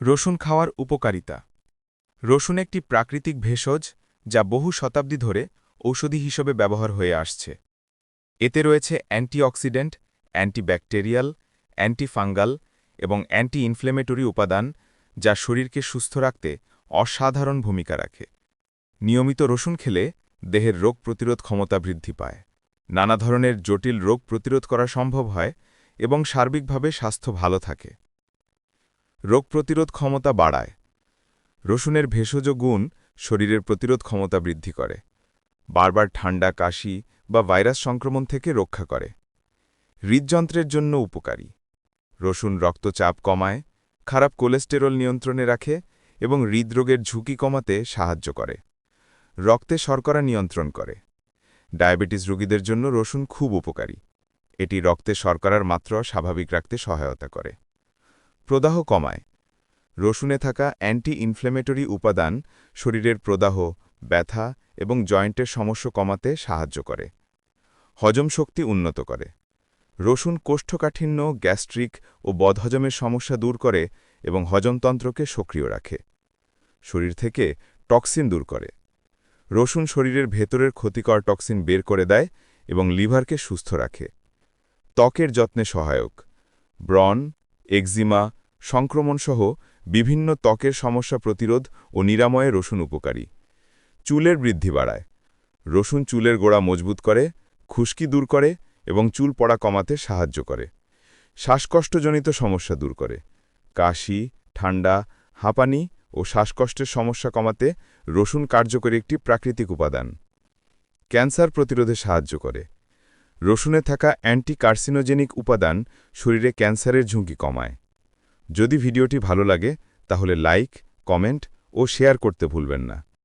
রসুন খাওয়ার উপকারিতা। রসুন একটি প্রাকৃতিক ভেষজ যা বহু শতাব্দী ধরে ঔষধি হিসেবে ব্যবহার হয়ে আসছে। এতে রয়েছে অ্যান্টিঅক্সিডেন্ট, অ্যান্টিব্যাকটেরিয়াল, অ্যান্টিফাঙ্গাল এবং অ্যান্টি ইনফ্লেমেটরি উপাদান যা শরীরকে সুস্থ রাখতে অসাধারণ ভূমিকা রাখে। নিয়মিত রসুন খেলে দেহের রোগ প্রতিরোধ ক্ষমতা বৃদ্ধি পায়। নানা ধরনের জটিল রোগ প্রতিরোধ করা সম্ভব হয় এবং সার্বিকভাবে স্বাস্থ্য ভালো থাকে। রোগ প্রতিরোধ ক্ষমতা বাড়ায়। রসুনের ভেষজ গুণ শরীরের প্রতিরোধ ক্ষমতা বৃদ্ধি করে। বারবার ঠান্ডা, কাশি বা ভাইরাস সংক্রমণ থেকে রক্ষা করে। হৃদযন্ত্রের জন্য উপকারী। রসুন রক্তচাপ কমায়, খারাপ কোলেস্টেরল নিয়ন্ত্রণে রাখে এবং হৃদরোগের ঝুঁকি কমাতে সাহায্য করে। রক্তে শর্করা নিয়ন্ত্রণ করে। ডায়াবেটিস রোগীদের জন্য রসুন খুব উপকারী। এটি রক্তে শর্করার মাত্রা স্বাভাবিক রাখতে সহায়তা করে। প্রদাহ কমায়। রসুনে থাকা অ্যান্টি ইনফ্লেমেটরি উপাদান শরীরের প্রদাহ, ব্যথা এবং জয়েন্টের সমস্যা কমাতে সাহায্য করে। হজম শক্তি উন্নত করে। রসুন কোষ্ঠকাঠিন্য, গ্যাস্ট্রিক ও বদহজমের সমস্যা দূর করে এবং হজমতন্ত্রকে সক্রিয় রাখে। শরীর থেকে টক্সিন দূর করে। রসুন শরীরের ভেতরের ক্ষতিকর টক্সিন বের করে দেয় এবং লিভারকে সুস্থ রাখে। ত্বকের যত্নে সহায়ক। ব্রণ, এক্সিমা সংক্রমণসহ বিভিন্ন ত্বকের সমস্যা প্রতিরোধ ও নিরাময়ে রসুন উপকারী। চুলের বৃদ্ধি বাড়ায়। রসুন চুলের গোড়া মজবুত করে, খুশকি দূর করে এবং চুল পড়া কমাতে সাহায্য করে। শ্বাসকষ্টজনিত সমস্যা দূর করে। কাশি, ঠান্ডা, হাঁপানি ও শ্বাসকষ্টের সমস্যা কমাতে রসুন কার্যকরী একটি প্রাকৃতিক উপাদান। ক্যান্সার প্রতিরোধে সাহায্য করে। রসুনে থাকা অ্যান্টি কার্সিনোজেনিক উপাদান শরীরে ক্যান্সারের ঝুঁকি কমায়। যদি ভিডিওটি ভালো লাগে তাহলে লাইক কমেন্ট ও শেয়ার করতে ভুলবেন না।